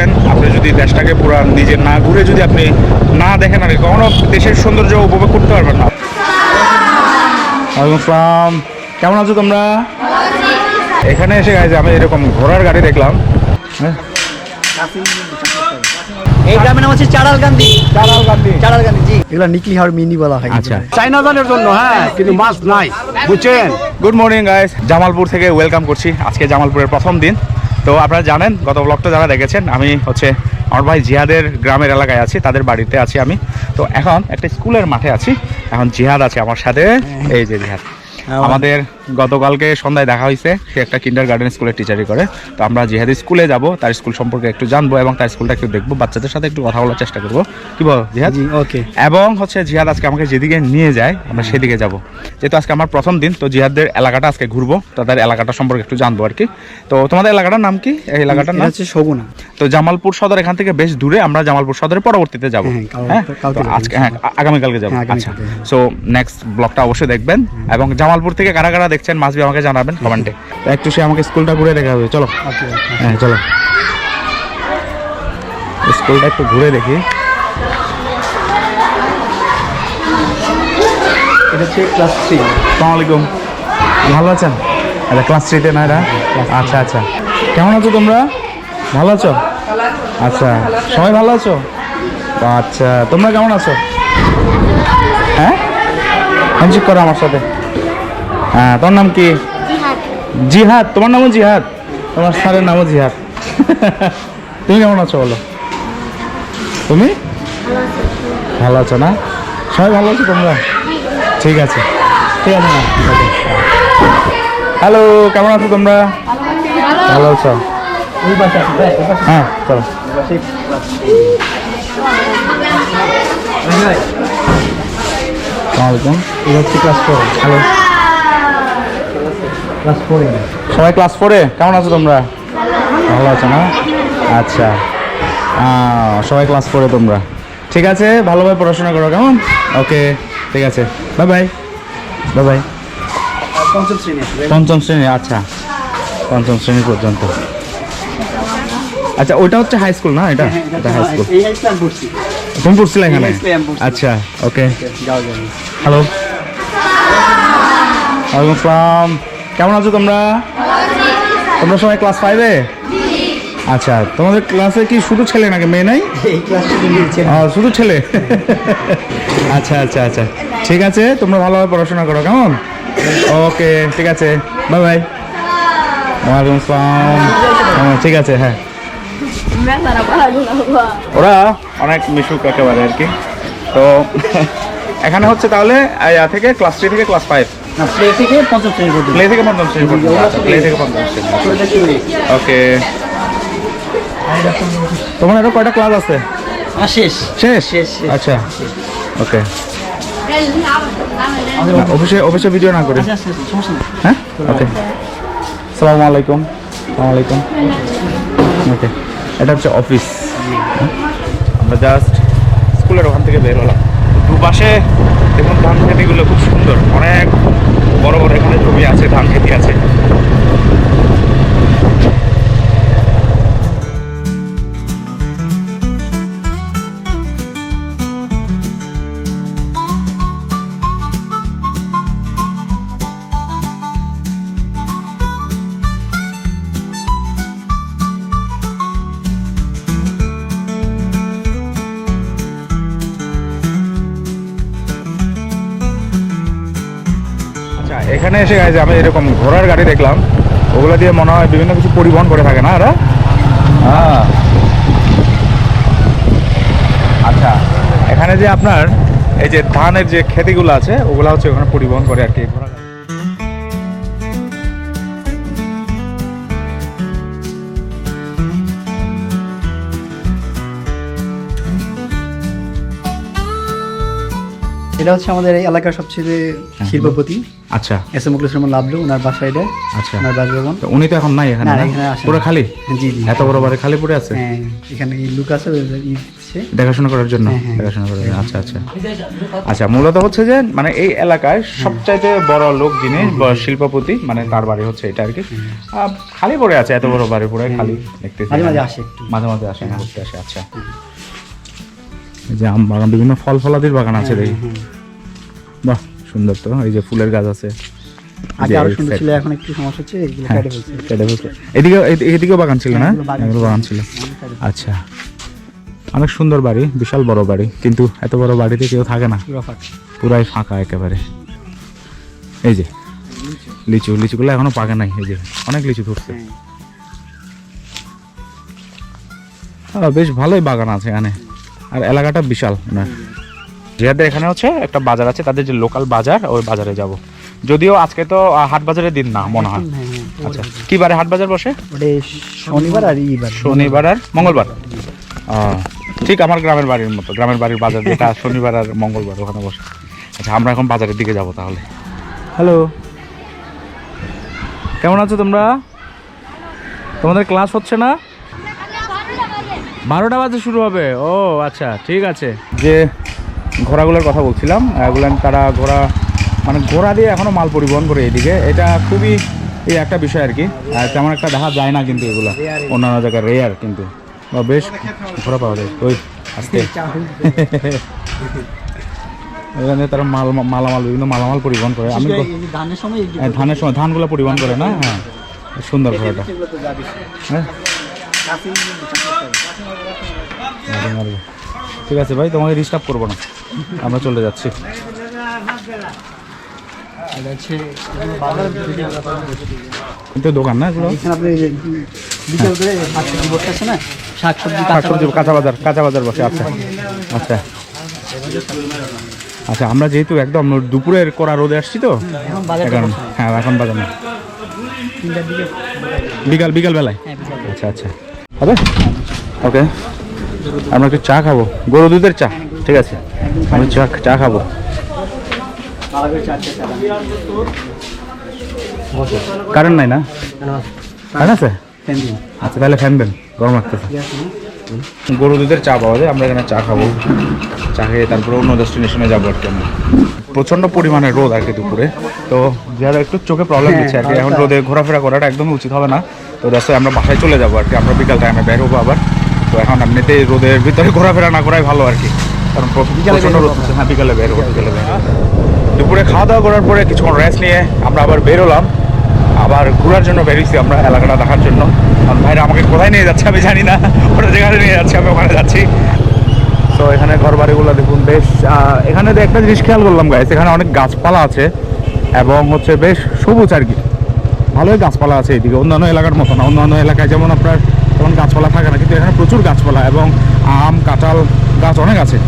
ঘুরবেন আপনি যদি দেশটাকে পুরো নিজে না ঘুরে যদি আপনি না দেখেন আর কখনো দেশের সৌন্দর্য উপভোগ করতে পারবেন না। আসসালাম। কেমন আছো তোমরা? এখানে এসে গেছে আমি এরকম ঘোড়ার গাড়ি দেখলাম। হ্যাঁ? এই গ্রামের নাম হচ্ছে জি। এগুলো নিকলি হাওড় মিনি বলা হয় আচ্ছা। চাইনা জন্য হ্যাঁ কিন্তু মাছ নাই বুঝছেন? গুড মর্নিং গাইস জামালপুর থেকে ওয়েলকাম করছি। আজকে জামালপুরের প্রথম দিন। তো আপনারা জানেন গত ব্লগটা যারা দেখেছেন আমি হচ্ছে আমার ভাই জিহাদের গ্রামের এলাকায় আছি তাদের বাড়িতে আছি আমি। তো এখন একটা স্কুলের মাঠে আছি এখন জিহাদ আছে আমার সাথে। এই যে জিহাদ। আমাদের গতকালকে সন্ধ্যায় দেখা হয়েছে সে একটা কিন্ডার গার্ডেন স্কুলের টিচারই করে। তো আমরা জিহাদি স্কুলে যাব তার স্কুল সম্পর্কে একটু জানব এবং তার স্কুলটা একটু দেখব। বাচ্চাদের সাথে একটু কথা বলার চেষ্টা করব। কি বল জিহাদ? ওকে। এবং হচ্ছে জিহাদ আজকে আমাকে যেদিকে নিয়ে যায় আমরা সেদিকে যাব। যেহেতু আজকে আমার প্রথম দিন তো জিহাদদের এলাকাটা আজকে ঘুরবো তাদের এলাকাটা সম্পর্কে একটু জানব আর কি। তো তোমাদের এলাকাটার নাম কি? এই এলাকাটার নাম? হচ্ছে সগুনা তো জামালপুর সদর এখান থেকে বেশ দূরে আমরা জামালপুর সদরের পরবর্তীতে যাব। হ্যাঁ, হ্যাঁ? আজকে হ্যাঁ আগামীকালকে যাব। হ্যাঁ, আচ্ছা। সো নেক্সট ব্লগটা অবশ্যই দেখবেন। এবং জামালপুর থেকে কারা কারা দেখছেন মাসবি আমাকে জানাবেন কমেন্টে একটু সে আমাকে স্কুলটা ঘুরে দেখা হবে চলো। হ্যাঁ চলো। স্কুলটা একটু ঘুরে দেখি। এটা হচ্ছে ক্লাস থ্রি। আলাইকুম। ভালো আছেন? আচ্ছা ক্লাস থ্রিতে না আচ্ছা আচ্ছা। কেমন আছো তোমরা? ভালো আছো? আচ্ছা সবাই ভালো আছো? আচ্ছা তোমরা কেমন আছো? হ্যাঁ? হ্যান্ডশেক করো আমার সাথে। হ্যাঁ তোমার নাম কি? জিহাদ। তোমার নামও জিহাদ? তোমার স্যারের নামও জিহাদ। তুমি কেমন আছো বলো? তুমি? ভালো আছো না? সবাই ভালো আছো তোমরা? ঠিক আছে। ঠিক আছে না হ্যালো কেমন আছো তোমরা? ভালো আছো। হ্যাঁ চলো। আসসালামাইকুম ক্লাস ফোর হ্যালো। ক্লাস ফোরে সবাই ক্লাস ফোরে কেমন আছো তোমরা? ভালো আছো না? আচ্ছা। সবাই ক্লাস ফোরে তোমরা। ঠিক আছে ভালোভাবে পড়াশোনা করো কেমন? ওকে ঠিক আছে। বাই বাই বাই বাই পঞ্চম শ্রেণি। পঞ্চম শ্রেণি আচ্ছা। পঞ্চম শ্রেণি পর্যন্ত। আচ্ছা ওইটা হচ্ছে হাই স্কুল না এটা? এটা হাই স্কুল তুমি পড়ছিলে এখানে। আচ্ছা ওকে হ্যালো আসসালাম কেমন আছো তোমরা? তোমরা সবাই ক্লাস ফাইভে আচ্ছা তোমাদের ক্লাসে কি শুধু ছেলে নাকি মেয়ে নাই? শুধু ছেলে। আচ্ছা আচ্ছা আচ্ছা। ঠিক আছে তোমরা ভালোভাবে পড়াশোনা করো কেমন? ওকে ঠিক আছে। বাই বাই ওয়ালাইকুম আসসালাম। হ্যাঁ, ঠিক আছে হ্যাঁ। ওরা অনেক মিশুক একেবারে আর কি। তো এখানে হচ্ছে তাহলে থেকে ক্লাস থ্রি থেকে ক্লাস ফাইভ প্লে থেকে পঞ্চম শ্রেণি পর্যন্ত প্লে থেকে পঞ্চম শ্রেণি পর্যন্ত আচ্ছা প্লে থেকে পঞ্চম শ্রেণি ওটা ওকে তোমার আরও কয়টা ক্লাস আছে? শেষ। শেষ। আচ্ছা। ওকে অফিসে অফিসে ভিডিও না করে। আচ্ছা আচ্ছা আচ্ছা, হ্যাঁ? ওকে সালামু আলাইকুম। সালামু আলাইকুম। ওকে এটা হচ্ছে অফিস আমরা জাস্ট স্কুলের ওখান থেকে বের হলাম। দুপাশে দেখুন ধান খেতিগুলো খুব সুন্দর। অনেক বড় বড় এখানে জমি আছে ধান খেতি আছে। এখানে এসে গেছে আমি এরকম ঘোড়ার গাড়ি দেখলাম, ওগুলো দিয়ে মনে হয় বিভিন্ন কিছু পরিবহন করে থাকে না এরা? হ্যাঁ। আচ্ছা এখানে যে আপনার এই যে ধানের যে খেতিগুলো আছে, ওগুলো হচ্ছে ওখানে পরিবহন করে আর কি। এটা হচ্ছে আমাদের এই এলাকার সবচেয়ে শিল্পপতি। আচ্ছা। এস এম মুখলেশ্বর রহমান লাভলু ওনার বাসা এটা। আচ্ছা। ওনার বাসভবন উনি তো এখন নাই এখানে পুরো খালি? জি জি। এত বড় বাড়ি খালি পড়ে আছে? হ্যাঁ এখানে লুক আছে দেখাশোনা করার জন্য? হ্যাঁ, হ্যাঁ। দেখাশোনা করার জন্য। আচ্ছা আচ্ছা। আচ্ছা মূলত হচ্ছে যে মানে এই এলাকায় সবচাইতে বড় লোক যিনি শিল্পপতি মানে তার বাড়ি হচ্ছে এটা আর কি। খালি পড়ে আছে এত বড় বাড়ি পড়ে খালি দেখতেছি মাঝে মাঝে আসে মাঝে মাঝে আসে ঘুরতে আসে আচ্ছা। যে আম বাগান বিভিন্ন ফল ফলাদির বাগান আছে দেখি। বাহ সুন্দর তো এই যে ফুলের গাছ আছে। আগে আরও সুন্দর ছিল এখন একটু সমস্যা হচ্ছে এগুলো হ্যাঁ, কেটে ফেলছে। কেটে ফেলছে। এদিকে এদিকেও বাগান ছিল না? এগুলো বাগান ছিল। আচ্ছা। অনেক সুন্দর বাড়ি বিশাল বড় বাড়ি কিন্তু এত বড় বাড়িতে কেউ থাকে না। পুরাই ফাঁকা একেবারে। এই যে লিচু লিচুগুলো এখনও পাকে নাই এই যে অনেক লিচু ধরছে। বেশ ভালোই বাগান আছে এখানে। আর এলাকাটা বিশাল না জিহাদের এখানে হচ্ছে একটা বাজার আছে তাদের যে লোকাল বাজার ওই বাজারে যাব। যদিও আজকে তো হাট বাজারের দিন না মনে হয়। হ্যাঁ, হ্যাঁ, আচ্ছা কি বারে হাট বাজার বসে? শনিবার আর ইবার শনিবার আর মঙ্গলবার? ঠিক আমার গ্রামের বাড়ির মতো গ্রামের বাড়ির বাজার যেটা শনিবার আর মঙ্গলবার ওখানে বসে। আচ্ছা আমরা এখন বাজারের দিকে যাব তাহলে। হ্যালো কেমন আছো তোমরা? তোমাদের ক্লাস হচ্ছে না? বারোটা বাজে শুরু হবে। ও আচ্ছা ঠিক আছে। যে ঘোড়াগুলোর কথা বলছিলাম এগুলো তারা ঘোড়া মানে ঘোড়া দিয়ে এখনও মাল পরিবহন করে এদিকে। এটা খুবই এই একটা বিষয় আর কি। আর তেমন একটা দেখা যায় না কিন্তু এগুলা। অন্যান্য জায়গায় রেয়ার কিন্তু। বা বেশ ঘোড়া পাওয়া যায়। ওই আজকে এখানে তারা মাল মালামাল বিভিন্ন মালামাল পরিবহন করে। আমি তো- ধানের সময় হ্যাঁ, ধানের সময় ধানগুলো পরিবহন করে না? হ্যাঁ সুন্দর ঘোড়াটা। হ্যাঁ। ঠিক আছে ভাই তোমাকে ডিস্টার্ব করব না। আমরা চলে যাচ্ছি। কিন্তু দোকান না এগুলো? শাকসবজি কাঁচা বাজার। কাঁচা বাজার বসে আচ্ছা। আচ্ছা। আচ্ছা আমরা যেহেতু একদম দুপুরের করা রোদে আসছি তো হ্যাঁ এখন বাজার না। বিকাল বিকাল বেলায় হ্যাঁ আচ্ছা আচ্ছা। হবে? ওকে আমরা একটু চা খাব। গরু দুধের চা, ঠিক আছে? আমি চা চা খাব। কারেন্ট নাই না? কারেন্ট আছে? আচ্ছা তাহলে ফ্যান দেন, গরম লাগতেছে? গরু দুধের চা পাওয়া যায়, আমরা এখানে চা খাব। চা খেয়ে তারপরে অন্য ডেস্টিনেশনে যাব আর কি আমরা। প্রচণ্ড পরিমাণে রোদ আর কি দুপুরে। তো যারা একটু চোখে প্রবলেম দিচ্ছে আর কি, এখন রোদে ঘোরাফেরা করাটা একদমই উচিত হবে না। তো দ্যাটস আমরা বাসায় চলে যাব আর কি। আমরা বিকাল টাইমে বের হব আবার। তো এখন এমনিতেই রোদের ভিতরে ঘোরাফেরা না করাই ভালো আর কি। কারণ প্রচণ্ড রোদ হচ্ছে। হ্যাঁ বিকালে বের হব বিকালে বের দুপুরে খাওয়া দাওয়া করার পরে কিছুক্ষণ রেস্ট নিয়ে আমরা আবার বেরোলাম। আবার ঘোরার জন্য বেরিয়েছি আমরা এলাকাটা দেখার জন্য। কারণ ভাইরা আমাকে কোথায় নিয়ে যাচ্ছে আমি জানি না। ওরা যেখানে নিয়ে যাচ্ছে আমি ওখানে যাচ্ছি। তো এখানে ঘর বাড়িগুলো দেখুন বেশ এখানে তো একটা জিনিস খেয়াল করলাম গাইস এখানে অনেক গাছপালা আছে এবং হচ্ছে বেশ সবুজ আর কি। ভালোই গাছপালা আছে এদিকে। অন্যান্য এলাকার মতো না অন্যান্য এলাকায় যেমন আপনার তেমন গাছপালা থাকে না কিন্তু এখানে প্রচুর গাছপালা এবং আম কাঁঠাল গাছ অনেক আছে।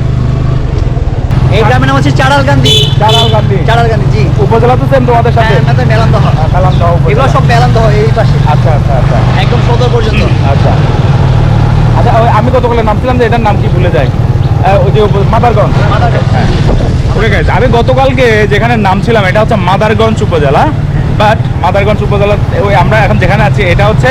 এই গ্রামের নাম হচ্ছে চারাল গান্ধী। চারাল গান্ধী। চারাল গান্ধী জি। উপজেলা তো সেম তোমাদের সাথে? হ্যাঁ, হয় এগুলো সব এই পাশে। আচ্ছা আচ্ছা আচ্ছা। একদম সদর পর্যন্ত। আচ্ছা। আচ্ছা আমি গতকালে নামছিলাম যে এটার নাম কি ভুলে যাই। আহ, ওই যে উপ- মাদারগঞ্জ। আমি গতকালকে যেখানে নামছিলাম এটা হচ্ছে মাদারগঞ্জ উপজেলা। বাট মাদারগঞ্জ উপজেলা ওই আমরা এখন যেখানে আছি এটা হচ্ছে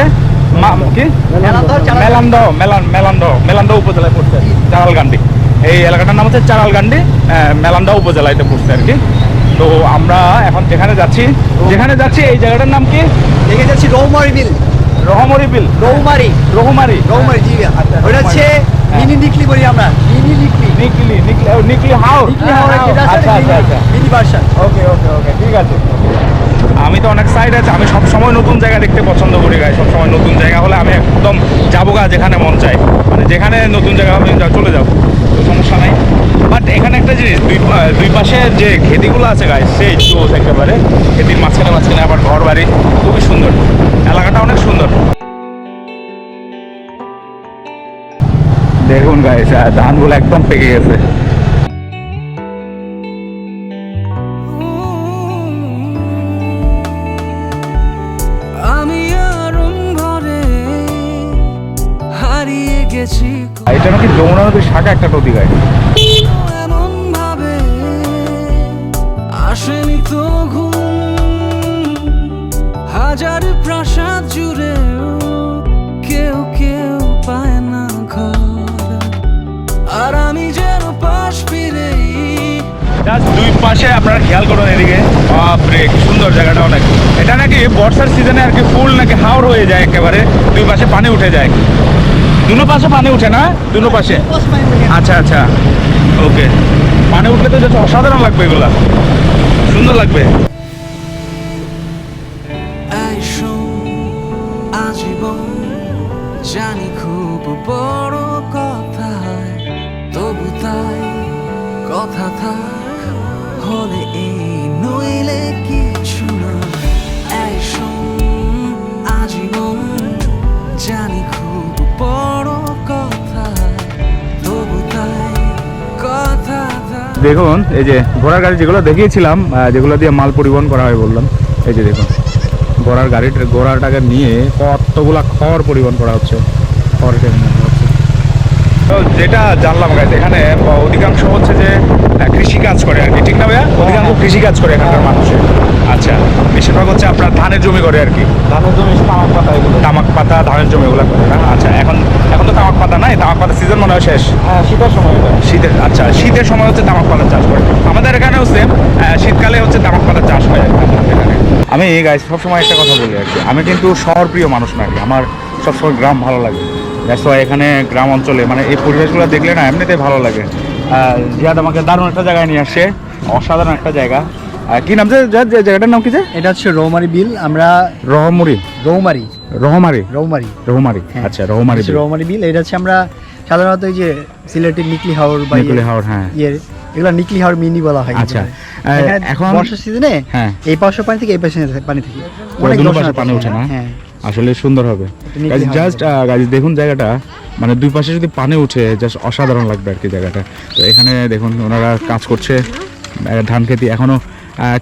কি? মেলান্দহ, চারাল- মেলান্দহ মেলান মেলান্দহ মেলান্দহ উপজেলায় পড়ছে চারালগান্ডি। এই এলাকাটার নাম হচ্ছে চারালগান্ডি আহ, মেলান্দহ উপজেলা এটা পড়ছে আর কি। তো আমরা এখন যেখানে যাচ্ছি যেখানে যাচ্ছি এই জায়গাটার নাম কি? দেখে যাচ্ছি রৌমারি বিল। রহমরি বিল। রৌমারি। রহুমারি। রৌমারি জি আচ্ছা, ওটা হচ্ছে মিনি নিকলি বলি আমরা মিনি নিকলি। নিকলি নিকলি নিকলি হাও। নিকলি হাওড়া আচ্ছা আচ্ছা আচ্ছা। মিনি ভার্সন ওকে ওকে ওকে ঠিক আছে। আমি তো অনেক সাইড আছে, আমি সব সময় নতুন জায়গা দেখতে পছন্দ করি গাই সব সময় নতুন জায়গা হলে আমি একদম যাব গা যেখানে মন চায়। মানে যেখানে নতুন জায়গা হবে চলে যাব তো সমস্যা নাই। বাট এখানে একটা জিনিস, দুই দুই পাশে যে খেতিগুলো আছে গাই সেই চোখ একেবারে। খেতির মাঝখানে মাঝখানে আবার ঘর বাড়ি, খুবই সুন্দর। এলাকাটা অনেক সুন্দর। দেখুন গাইস ধানগুলো একদম পেকে গেছে। একটা নদী গায়ে। এমন ভাবে আসেনি তো ঘুম। হাজার প্রাসাদ জুড়ে কেউ কেউ পায় না ঘর। আর আমি যেন পাশ দুই পাশে আপনারা খেয়াল করুন এদিকে। বাপরে সুন্দর জায়গাটা অনেক। এটা নাকি বর্ষার সিজনে আর কি ফুল নাকি হাওড় হয়ে যায় একেবারে। দুই পাশে পানি উঠে যায়। দুনো পাশে পানি উঠে না? দুনো পাশে? আচ্ছা আচ্ছা। ওকে পানি উঠলে তো অসাধারণ লাগবে এগুলা। সুন্দর লাগবে। দেখুন এই যে ঘোড়ার গাড়ি যেগুলো দেখিয়েছিলাম যেগুলো দিয়ে মাল পরিবহন করা হয় বললাম এই যে দেখুন ঘোড়ার গাড়িটা ঘোড়াটাকে নিয়ে কতগুলা খড় পরিবহন করা হচ্ছে খড় তো যেটা জানলাম গাইজ এখানে অধিকাংশ হচ্ছে যে কৃষিকাজ করে আর কি ঠিক না ভাইয়া? অধিকাংশ কৃষিকাজ করে এখানকার মানুষের আচ্ছা বেশিরভাগ হচ্ছে আপনার ধানের জমি করে আর কি। ধানের জমি তামাক পাতা এগুলো। তামাক পাতা ধানের জমি ওগুলো করে না? আচ্ছা এখন এখন তো তামাক পাতা নাই তামাক পাতা সিজন মনে হয় শেষ। হ্যাঁ শীতের সময় শীতের আচ্ছা শীতের সময় হচ্ছে তামাক পাতা চাষ করে। আমাদের এখানে হচ্ছে শীতকালে হচ্ছে তামাক পাতা চাষ হয় এখানে। আমি গাইজ সবসময় একটা কথা বলি আর কি আমি কিন্তু শহর প্রিয় মানুষ না আর কি আমার সবসময় গ্রাম ভালো লাগে। দ্যাটস ওয়াই এখানে গ্রাম অঞ্চলে মানে এই পরিবেশগুলো দেখলে না এমনিতেই ভালো লাগে। আহ, জিয়াদ আমাকে দারুণ একটা জায়গায় নিয়ে আসে অসাধারণ একটা জায়গা। কি নাম যে জায়গাটার নাম কি যে? এটা হচ্ছে রৌমারি বিল আমরা রহমুরি। রৌমারি। রহমারি। রৌমারি। রহমারি। হ্যাঁ। আচ্ছা রহমারি রৌমারি বিল। এটা হচ্ছে আমরা সাধারণত এই যে সিলেটের নিকলি হাওর বা নিকলি হাওর, হ্যাঁ। ইয়ে এগুলা নিকলি হাওর মিনি বলা হয় আচ্ছা। এখন- বর্ষার সিজনে হ্যাঁ। এই পাশের পানি থেকে এই পাশে পানি থেকে অনেক পানি ওঠে না? হ্যাঁ। আসলে সুন্দর হবে। জাস্ট গাড়ি দেখুন জায়গাটা। মানে দুই পাশে যদি পানি উঠে জাস্ট অসাধারণ লাগবে আর কি জায়গাটা। তো এখানে দেখুন ওনারা কাজ করছে। ধান খেতি এখনও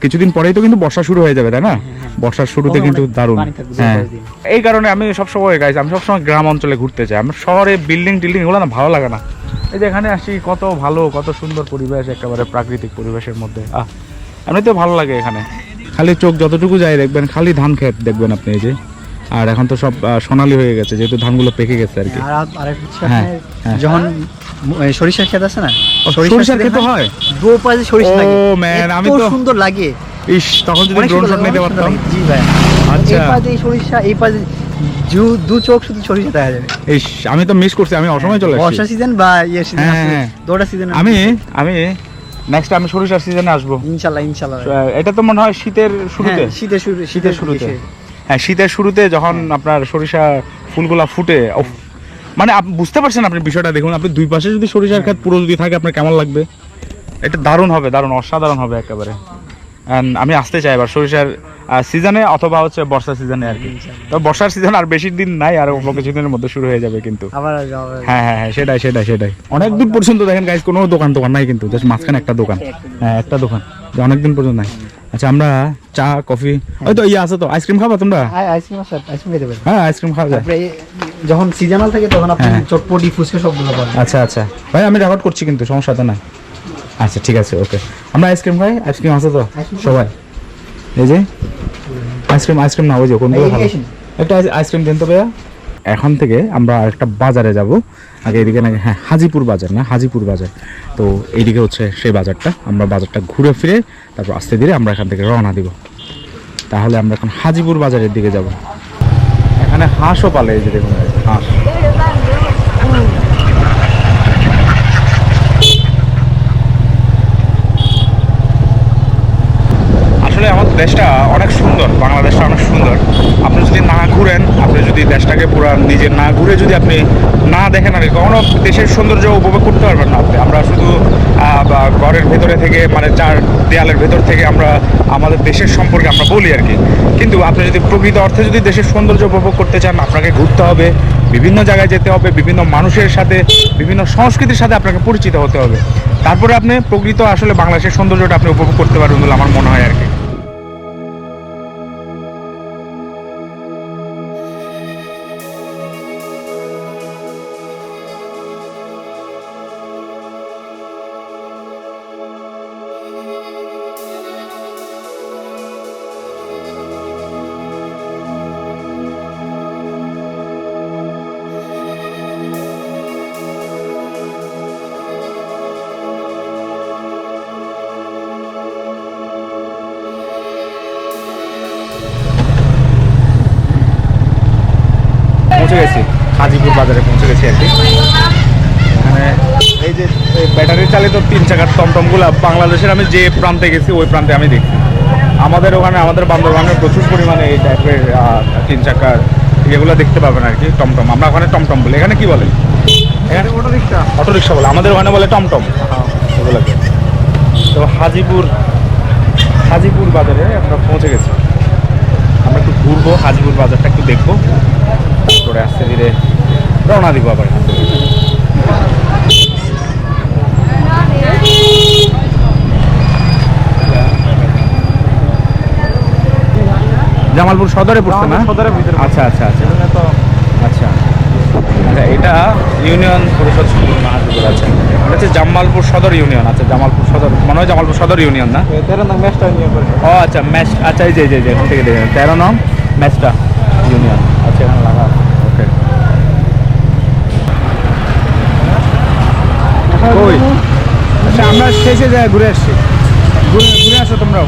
কিছুদিন পরেই তো কিন্তু বর্ষা শুরু হয়ে যাবে তাই না? বর্ষার শুরুতে কিন্তু দারুণ। হ্যাঁ। এই কারণে আমি সবসময় গাইছি আমি সবসময় গ্রাম অঞ্চলে ঘুরতে চাই। আমার শহরে বিল্ডিং টিল্ডিং এগুলো না ভালো লাগে না। এই যে এখানে আসি কত ভালো কত সুন্দর পরিবেশ একেবারে প্রাকৃতিক পরিবেশের মধ্যে। আহ এমনিতেও ভালো লাগে এখানে। খালি চোখ যতটুকু যাই দেখবেন খালি ধান খেত দেখবেন আপনি এই যে। আর এখন তো সব সোনালি হয়ে গেছে যেহেতু ধানগুলো পেকে গেছে আর কি। হ্যাঁ, হ্যাঁ। যখন সরিষার ক্ষেত আছে না? সরিষার ক্ষেত হয়? দু পাশে সরিষা লাগে। man, এত আমি তো- সুন্দর লাগে। ইস তখন যদি ড্রোন শট নিতে পারতাম। জি ভাই। আচ্ছা। এই পাশে সরিষা এই পাশে দু দু চোখ শুধু সরিষা দেখা যাবে। ইস আমি তো মিস করছি আমি অসময় চলে বর্ষা সিজন বা ইয়ে সিজন হ্যাঁ, হ্যাঁ। দুটা সিজন আমি আমি নেক্সট আমি সরিষার সিজনে আসব। ইনশাআল্লাহ ইনশাআল্লাহ এটা তো মনে হয় শীতের শুরুতে? হ্যাঁ, শীতের শুরু শীতের শুরুতে। হ্যাঁ শীতের শুরুতে যখন আপনার সরিষা ফুলগুলা ফুটে মানে আপনি বুঝতে পারছেন আপনি বিষয়টা দেখুন আপনি দুই পাশে যদি সরিষার ক্ষেত পুরো যদি থাকে আপনার কেমন লাগবে? এটা দারুণ হবে দারুণ অসাধারণ হবে একেবারে। আমি আসতে চাই এবার সরিষার সিজনে অথবা হচ্ছে বর্ষা সিজনে আর কি। তো বর্ষার সিজন আর বেশি দিন নাই আর অল্প কিছুদিনের মধ্যে শুরু হয়ে যাবে কিন্তু। হ্যাঁ হ্যাঁ হ্যাঁ সেটাই সেটাই সেটাই। অনেক দূর পর্যন্ত দেখেন গাইজ কোনো দোকান দোকান নাই কিন্তু জাস্ট মাঝখানে একটা দোকান। হ্যাঁ একটা দোকান অনেক দিন পর্যন্ত নাই। আচ্ছা আমরা চা কফি ওই তো ইয়ে আছে তো আইসক্রিম খাবা তোমরা? আই- আইসক্রিম আছে আইসক্রিম খেতে পারেন হ্যাঁ আইসক্রিম খাওয়া যায়। যখন সিজনাল থাকে তখন আপনি হ্যাঁ। চটপটি ফুচকা সবগুলো পাবেন আচ্ছা আচ্ছা। ভাই আমি রেকর্ড করছি কিন্তু সমস্যা তো নাই। আচ্ছা ঠিক আছে ওকে আমরা আইসক্রিম খাই আইসক্রিম আছে তো সবাই। এই যে আইসক্রিম আইসক্রিম না ওই যে কোনগুলো ভালো? একটা আইসক্রিম দেন তো ভাইয়া। এখন থেকে আমরা একটা বাজারে যাব। আগে এদিকে নাকি হ্যাঁ হাজিপুর বাজার না, হাজিপুর বাজার। তো এইদিকে হচ্ছে সেই বাজারটা। আমরা বাজারটা ঘুরে ফিরে, তারপর আস্তে ধীরে আমরা এখান থেকে রওনা দিব। তাহলে আমরা এখন হাজিপুর বাজারের দিকে যাব। এখানে হাঁসও পালে এই যে দেখুন, হাঁস আসলে আমাদের দেশটা অনেক সুন্দর, বাংলাদেশটা অনেক সুন্দর। আপনি যদি না ঘুরেন, আপনি যদি দেশটাকে পুরো নিজে না ঘুরে যদি আপনি না দেখেন আর কখনো দেশের সৌন্দর্য উপভোগ করতে পারবেন না আপনি। আমরা শুধু ঘরের ভেতরে থেকে মানে চার দেয়ালের ভেতর থেকে আমরা, আমাদের দেশের সম্পর্কে আমরা বলি আর কি। কিন্তু আপনি যদি প্রকৃত অর্থে যদি দেশের সৌন্দর্য উপভোগ করতে চান, আপনাকে ঘুরতে হবে, বিভিন্ন জায়গায় যেতে হবে, বিভিন্ন মানুষের সাথে, বিভিন্ন সংস্কৃতির সাথে আপনাকে পরিচিত হতে হবে। তারপরে আপনি প্রকৃত আসলে বাংলাদেশের সৌন্দর্যটা আপনি উপভোগ করতে পারবেন বলে আমার মনে হয় আর কি। বাজারে আর কি। এখানে এই যে এই ব্যাটারি চালিত তিন চাকার টমটমগুলো বাংলাদেশের আমি যে প্রান্তে গেছি ওই প্রান্তে আমি দেখি আমাদের ওখানে আমাদের বান্দরবানে প্রচুর পরিমাণে এই টাইপের তিন চাকার এগুলো দেখতে পাবেন আর কি টমটম। আমরা ওখানে টমটম বলি। এখানে কি বলে? এখানে অটো রিক্সা অটো রিক্সা বলে। আমাদের ওখানে বলে টমটম। এগুলোকে। তো হাজিপুর হাজিপুর বাজারে আমরা পৌঁছে গেছি। আমরা একটু ঘুরবো হাজিপুর বাজারটা একটু দেখব। তারপরে আস্তে ধীরে রওনা দিব আবার। জামালপুর সদরে পড়ছে না? সদরের ভিতরে। আচ্ছা আচ্ছা আচ্ছা। আচ্ছা। আচ্ছা এটা ইউনিয়ন পরিষদ আছে এটা হচ্ছে জামালপুর সদর ইউনিয়ন। আচ্ছা জামালপুর সদর মনে হয় জামালপুর সদর ইউনিয়ন না? তেরো নং ম্যাচটা নিয়ে করে ও আচ্ছা ম্যাচ আচ্ছা এই যে এই যে, এখান থেকে দেখে তেরো নং ম্যাচটা ইউনিয়ন। আচ্ছা এখানে লাগা ওকে কই? আচ্ছা আমরা শেষে যাই ঘুরে আসছি। ঘুরে ঘুরে আসো তোমরাও।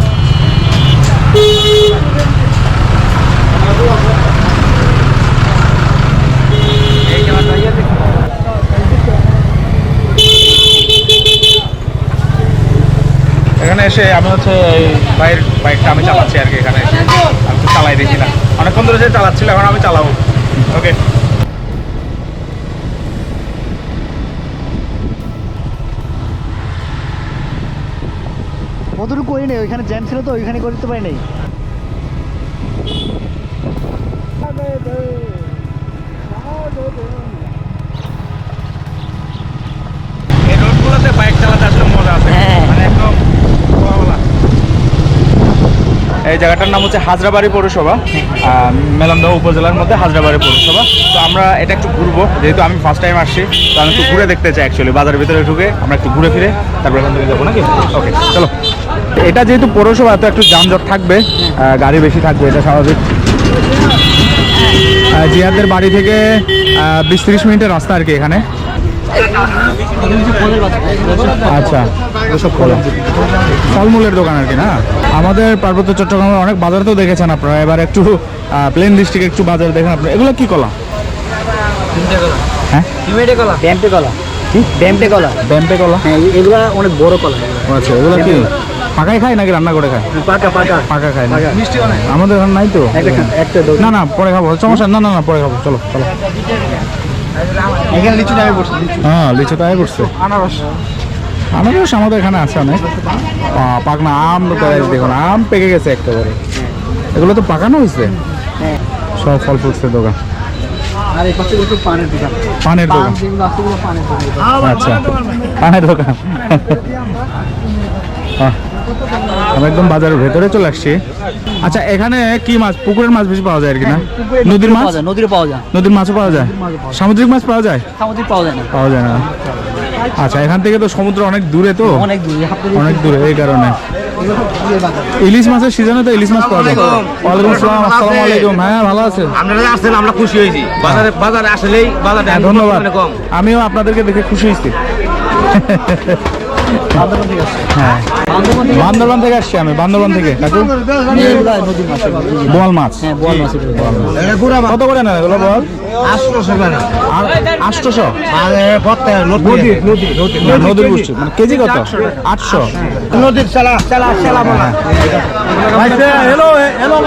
এখানে এসে আমি হচ্ছে এই বাইর বাইকটা আমি চালাচ্ছি আর কি এখানে এসে। আমি তো চালাই দেখি না। অনেকক্ষণ ধরে সে চালাচ্ছিল এখন আমি চালাবো। ওকে কতটুকু করি নেই, ওইখানে জ্যাম ছিল তো, ওইখানে করতে পারি নাই। এই রোডগুলোতে বাইক চালাতে আসলে মজা আছে হ্যাঁ। মানে একদম খোলামেলা। এই জায়গাটার নাম হচ্ছে হাজরাবাড়ি পৌরসভা মেলান্দহ উপজেলার মধ্যে হাজরাবাড়ি পৌরসভা। তো আমরা এটা একটু ঘুরবো, যেহেতু আমি ফার্স্ট টাইম আসছি, তো আমি একটু ঘুরে দেখতে চাই অ্যাকচুয়ালি বাজারের ভিতরে ঢুকে আমরা একটু ঘুরে ফিরে তারপরে এখান থেকে যাব নাকি? ওকে চলো। এটা যেহেতু পৌরসভা তো একটু যানজট থাকবে গাড়ি বেশি থাকবে, এটা স্বাভাবিক। জিয়াদের বাড়ি থেকে বিশ তিরিশ মিনিটের রাস্তা আর কি এখানে। আচ্ছা ওসব ফল ফলমূলের দোকান আর কি না? আমাদের পার্বত্য চট্টগ্রামের অনেক বাজার তো দেখেছেন আপনারা। এবার একটু প্লেন ডিস্ট্রিক্ট একটু বাজার দেখেন আপনারা। এগুলো কি কলা? হ্যাঁ? কলা। কি? কলা। ব্যাম্পে কলা? হ্যাঁ এগুলা অনেক বড় কলা। আচ্ছা এগুলো কি? পাকাই খায় নাকি রান্না করে খায়? পাকা পাকা। পাকা খায় না। আমাদের এখানে নাই তো। না না পরে খাব। সমস্যা না না না পরে খাব। চলো চলো। এখানে লিচু দামে পড়ছে হ্যাঁ লিচুটা আয় করছে আনারস। আনারস আমাদের এখানে আছে অনেক। পাকনা আম দেখুন আম পেকে গেছে একেবারে। এগুলো তো পাকানো হয়েছে? হ্যাঁ সব ফল ফুটছে দোকান। একটু পানের দোকান। আচ্ছা পানের দোকান। আমি একদম বাজারের ভেতরে চলে আসছি। আচ্ছা এখানে কি মাছ? পুকুরের মাছ বেশি পাওয়া যায় আর কি না? নদীর মাছ? পাওয়া যায় নদীরে পাওয়া যায়? নদীর মাছও পাওয়া যায়। সামুদ্রিক মাছ পাওয়া যায়? সামুদ্রিক পাওয়া যায় না। পাওয়া যায় না। আচ্ছা এখান থেকে তো সমুদ্র অনেক দূরে তো? অনেক দূরে অনেক দূরে এই কারণে। ইলিশ মাছের সিজনে তো ইলিশ মাছ পাওয়া যায়। ওয়ালাইকুম আসসালাম আসসালামু আলাইকুম। হ্যাঁ ভালো আছেন? আপনারা আসছেন আমরা খুশি হয়েছি। বাজারে বাজারে আসলেই বাজারে হ্যাঁ ধন্যবাদ। আমিও আপনাদেরকে দেখে খুশি হয়েছি। হ্যাঁ বান্দরবান থেকে আসছি আমি বান্দরবান থেকে। কাকু। বোয়াল মাছ। হ্যাঁ মাছ। কত করে নেন এগুলো বল আর আটশোশো? নদীর বুঝছি মানে কেজি কত? আটশো নদীর চালা চালা চালা হ্যালো হ্যালো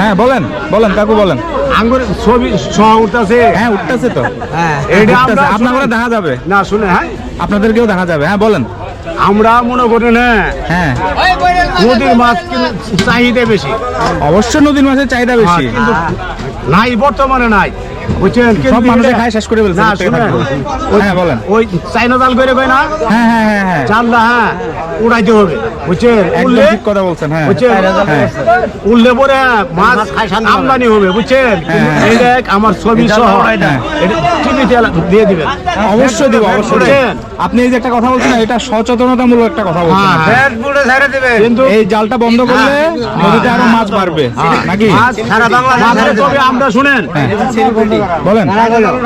হ্যাঁ বলেন বলেন কাকু বলেন। আঙ্গুর ছবি উঠতেছে। হ্যাঁ উঠতেছে তো। হ্যাঁ আপনার দেখা যাবে। না শুনে হ্যাঁ। আপনাদেরকেও দেখা যাবে। হ্যাঁ বলেন। আমরা মনে করি না হ্যাঁ। নদীর মাছ চাহিদা বেশি। অবশ্য নদীর মাছের চাহিদা বেশি। কিন্তু নাই বর্তমানে নাই। বুঝছেন? সব মানুষে খায় শেষ করে ফেলছে না প্রত্যেকে শুনেন। থাকবে। ওই- হ্যাঁ বলেন। ওই চাইনা জাল করে কয় না? হ্যাঁ হ্যাঁ হ্যাঁ হ্যাঁ। জানলা হ্যাঁ উড়াইতে হবে। বুঝছেন? একদম উড়লে ঠিক কথা বলছেন হ্যাঁ। বুঝছেন? হ্যাঁ। উড়লে পরে মাছ আমদানি হবে বুঝছেন? হ্যাঁ। এই দেখ আমার ছবি সহ। হ্যাঁ। টিভিতে দিয়ে দিবেন। অবশ্যই দিব অবশ্যই? আপনি এই যে একটা কথা বলছেন এটা সচেতনতামূলক একটা কথা বলছেন। হ্যাঁ। কিন্তু এই জালটা বন্ধ করলে নদীতে আরও মাছ বাড়বে। নাকি? মাছ সারা বাংলা মাছের ছবি আমরা শুনেন। হ্যাঁ। বলেন।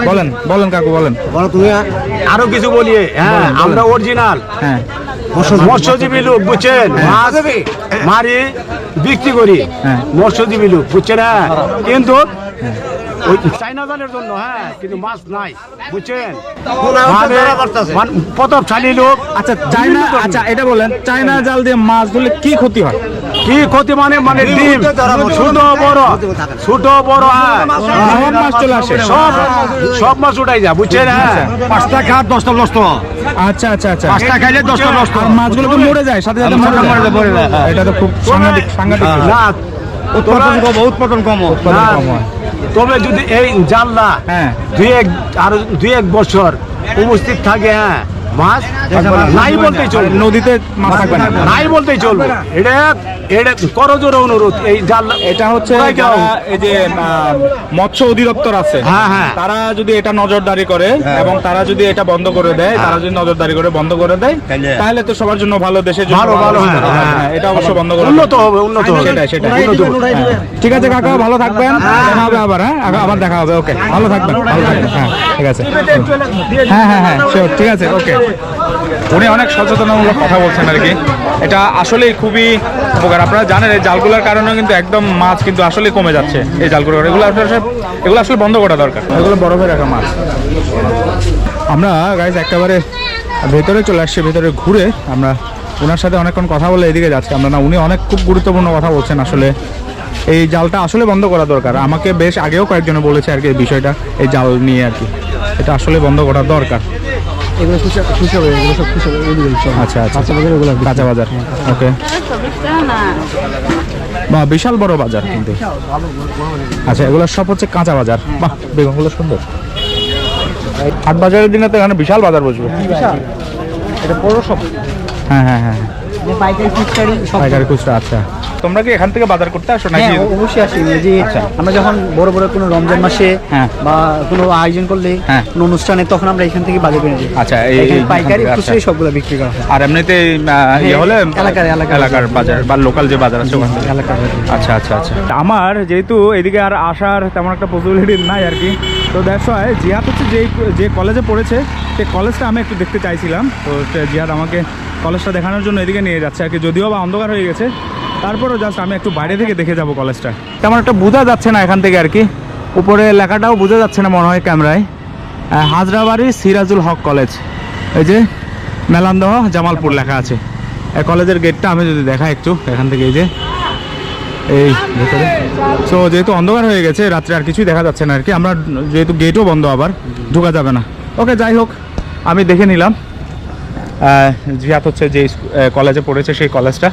বলেন বলেন কাকু বলেন। আরও কিছু বলি হ্যাঁ আমরা অরিজিনাল হ্যাঁ। মৎস্যজীবী লোক বুঝছেন? মাছ মারি বিক্রি করি। হ্যাঁ। মৎস্যজীবী লোক বুঝছেন? না কিন্তু চাইনা জালের জন্য হ্যাঁ কিন্তু মাছ নাই বুঝছেন? প্রতাপশালী লোক আচ্ছা চায়না আচ্ছা এটা বলেন চায়না জাল দিয়ে মাছ ধরলে কি ক্ষতি হয়? কি ক্ষতি মানে মানে ডিম। ছোট বড় ছোট বড় হ্যাঁ। সব মাছ চলে আসে। সব সব মাছ উঠাই যায় বুঝছেন হ্যাঁ। পাঁচটা খাত দশটা নষ্ট। আচ্ছা আচ্ছা আচ্ছা। পাঁচটা খাইলে দশটা নষ্ট। মাছগুলো তো মরে যায় সাথে সাথে মরে যায়। এটা তো খুব সাংঘাতিক সাংঘাতিক না উৎপাদন কম উৎপাদন কম উৎপাদন কম তবে যদি এই জানলা হ্যাঁ। দুই এক আর দুই এক বছর উপস্থিত থাকে হ্যাঁ মাছ নাই বলতেই চলবে। নদীতে মাছ থাকবে না নাই বলতেই চলবে। এটা এটা করজোর অনুরোধ এই জানলা এটা হচ্ছে? এই যে মৎস্য অধিদপ্তর আছে হ্যাঁ, হ্যাঁ। তারা যদি এটা নজরদারি করে এবং তারা যদি এটা বন্ধ করে দেয় তারা যদি নজরদারি করে বন্ধ করে দেয় তাহলে তো সবার জন্য ভালো দেশের জন্য ভালো, ভালো, হ্যাঁ, হ্যাঁ, হ্যাঁ। এটা অবশ্য বন্ধ করে উন্নত হবে উন্নত হবে। সেটাই সেটাই। উন্নত হবে। হ্যাঁ। ঠিক আছে কাকা ভালো থাকবেন। দেখা হবে আবার হ্যাঁ? আবার- দেখা হবে ওকে। ভালো থাকবেন ভালো থাকবেন হ্যাঁ ঠিক আছে। হ্যাঁ হ্যাঁ হ্যাঁ ঠিক আছে ওকে। উনি অনেক সচেতনমূলক কথা বলছেন আর কি। এটা আসলেই খুবই উপকার। আপনারা জানেন, এই জালগুলোর কারণে কিন্তু একদম মাছ কিন্তু আসলে কমে যাচ্ছে এই জালগুলো এগুলো আসলে এগুলো আসলে বন্ধ করা দরকার। এগুলো বরফে রাখা মাছ। আমরা গাইজ একেবারে ভেতরে চলে আসছি, ভেতরে ঘুরে আমরা ওনার সাথে অনেকক্ষণ কথা বলে এদিকে যাচ্ছি। আমরা না, উনি অনেক খুব গুরুত্বপূর্ণ কথা বলছেন আসলে। এই জালটা আসলে বন্ধ করা দরকার। আমাকে বেশ আগেও কয়েকজনে বলেছে আর কি এই বিষয়টা, এই জাল নিয়ে আর কি। এটা আসলে বন্ধ করা দরকার। এগুলো হবে এগুলো সব হবে এগুলো আচ্ছা আচ্ছা। কাঁচা বাজার ওগুলো কাঁচা বাজার ওকে। বা বিশাল বড় বাজার কিন্তু। আচ্ছা এগুলো সব হচ্ছে কাঁচা বাজার। বাহ বেগুনগুলো সুন্দর। হাট বাজারের দিনে তো এখানে বিশাল বাজার বসবে। এটা বড় সব হ্যাঁ হ্যাঁ হ্যাঁ। পাইকারি খুচরা আচ্ছা। তোমরা কি এখান থেকে বাজার করতে আসো নাকি? হ্যাঁ অবশ্যই আসি যে আমরা যখন বড় বড় কোনো রমজান মাসে হ্যাঁ। বা কোনো আয়োজন করলে হ্যাঁ। কোনো অনুষ্ঠানে তখন আমরা এখান থেকে বাজার কিনে দিই আচ্ছা, এই- পাইকারি আচ্ছা। খুচরাই সবগুলো বিক্রি করা হয়। আর এমনিতে ইয়ে হলে এলাকার- এলাকার এলাকার বাজার। বা লোকাল যে বাজার আছে ওখান। এলাকার আচ্ছা আচ্ছা আচ্ছা। আমার যেহেতু এদিকে আর আসার তেমন একটা পসিবিলিটি নাই আর কি তো দ্যাটস ওয়াই জিহাদ হচ্ছে যে যে কলেজে পড়েছে সেই কলেজটা আমি একটু দেখতে চাইছিলাম। তো সে জিহাদ আমাকে কলেজটা দেখানোর জন্য এদিকে নিয়ে যাচ্ছে আর কি যদিও বা অন্ধকার হয়ে গেছে তারপরেও জাস্ট আমি একটু বাইরে থেকে দেখে যাব কলেজটা তেমন একটা বোঝা যাচ্ছে না এখান থেকে আর কি। উপরে লেখাটাও বোঝা যাচ্ছে না মনে হয় ক্যামেরায়। হাজরাবাড়ি সিরাজুল হক কলেজ এই যে মেলান্দহ, জামালপুর লেখা আছে। কলেজের গেটটা আমি যদি দেখাই একটু, এখান থেকে এই যে, এই ভেতরে। সো যেহেতু অন্ধকার হয়ে গেছে, রাত্রে আর কিছুই দেখা যাচ্ছে না আর কি। আমরা যেহেতু গেটও বন্ধ আবার, ঢোকা যাবে না। ওকে যাই হোক, আমি দেখে নিলাম। জিয়াদ হচ্ছে যে কলেজে পড়েছে সেই কলেজটা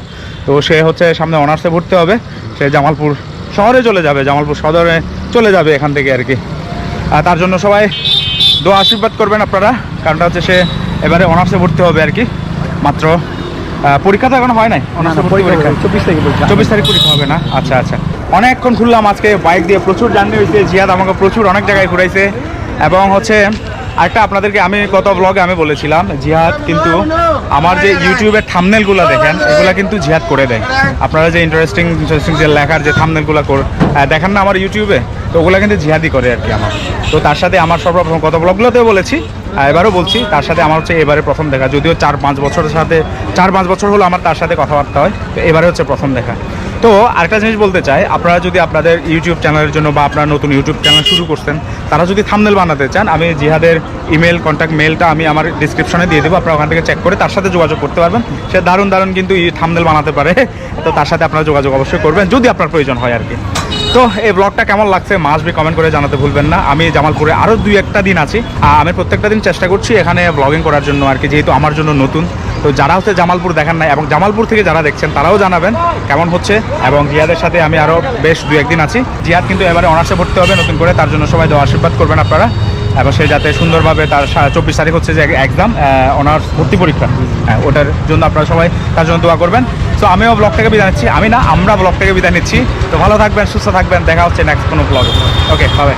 তো সে হচ্ছে সামনে অনার্সে ভর্তি হবে। সে জামালপুর শহরে চলে যাবে জামালপুর সদরে চলে যাবে এখান থেকে আর কি। আর তার জন্য সবাই দোয়া আশীর্বাদ করবেন আপনারা কারণটা হচ্ছে সে এবারে অনার্সে ভর্তি হবে আর কি। মাত্র পরীক্ষা তো এখন হয় নাই চব্বিশ তারিখে পরীক্ষা চব্বিশ তারিখ পরীক্ষা হবে না? আচ্ছা আচ্ছা। অনেকক্ষণ ঘুরলাম আজকে বাইক দিয়ে প্রচুর জার্নি হয়েছে জিয়াদ আমাকে প্রচুর অনেক জায়গায় ঘুরাইছে। এবং হচ্ছে আরেকটা আপনাদেরকে আমি গত ব্লগে আমি বলেছিলাম, জিহাদ কিন্তু আমার যে ইউটিউবের থামনেলগুলো দেখেন, এগুলা কিন্তু জিহাদ করে দেয়। আপনারা যে ইন্টারেস্টিং ইন্টারেস্টিং যে লেখার যে থামনেলগুলো দেখেন না আমার ইউটিউবে তো ওগুলো কিন্তু জিহাদি করে আর কি আমার। তো তার সাথে আমার সব রকম গত ব্লগগুলোতেও বলেছি এবারও বলছি, তার সাথে আমার হচ্ছে এবারে প্রথম দেখা। যদিও চার পাঁচ বছরের সাথে চার পাঁচ বছর হলো আমার তার সাথে কথাবার্তা হয়, তো এবারে হচ্ছে প্রথম দেখা। তো আরেকটা জিনিস বলতে চাই, আপনারা যদি আপনাদের ইউটিউব চ্যানেলের জন্য বা আপনারা নতুন ইউটিউব চ্যানেল শুরু করছেন, তারা যদি থামনেল বানাতে চান, আমি জিহাদের ইমেল কন্ট্যাক্ট মেলটা আমি আমার ডিসক্রিপশনে দিয়ে দেবো, আপনারা ওখান থেকে চেক করে তার সাথে যোগাযোগ করতে পারবেন। সে দারুণ দারুণ কিন্তু থামনেল বানাতে পারে, তো তার সাথে আপনারা যোগাযোগ অবশ্যই করবেন, যদি আপনার প্রয়োজন হয় আর কি। তো এই ব্লগটা কেমন লাগছে মাসবি কমেন্ট করে জানাতে ভুলবেন না। আমি জামালপুরে আরও দুই একটা দিন আছি। আমি প্রত্যেকটা দিন চেষ্টা করছি এখানে ব্লগিং করার জন্য আর কি, যেহেতু আমার জন্য নতুন। তো যারা হচ্ছে জামালপুর দেখেন নাই এবং জামালপুর থেকে যারা দেখছেন, তারাও জানাবেন কেমন হচ্ছে এবং জিয়াদের সাথে আমি আরও বেশ দু একদিন আছি। জিয়াদ কিন্তু এবারে অনার্সে ভর্তি হবে নতুন করে, তার জন্য সবাই দেওয়া আশীর্বাদ করবেন আপনারা। এবং সে যাতে সুন্দরভাবে তার চব্বিশ তারিখ হচ্ছে যে এক্সাম অনার্স ভর্তি পরীক্ষা। হ্যাঁ, ওটার জন্য আপনারা সবাই তার জন্য দোয়া করবেন। তো আমিও ব্লগ থেকে বিদায় নিচ্ছি। আমি না আমরা ব্লগ থেকে বিদায় নিচ্ছি। তো ভালো থাকবেন সুস্থ থাকবেন। দেখা হচ্ছে নেক্সট কোনো ব্লগ ওকে হবে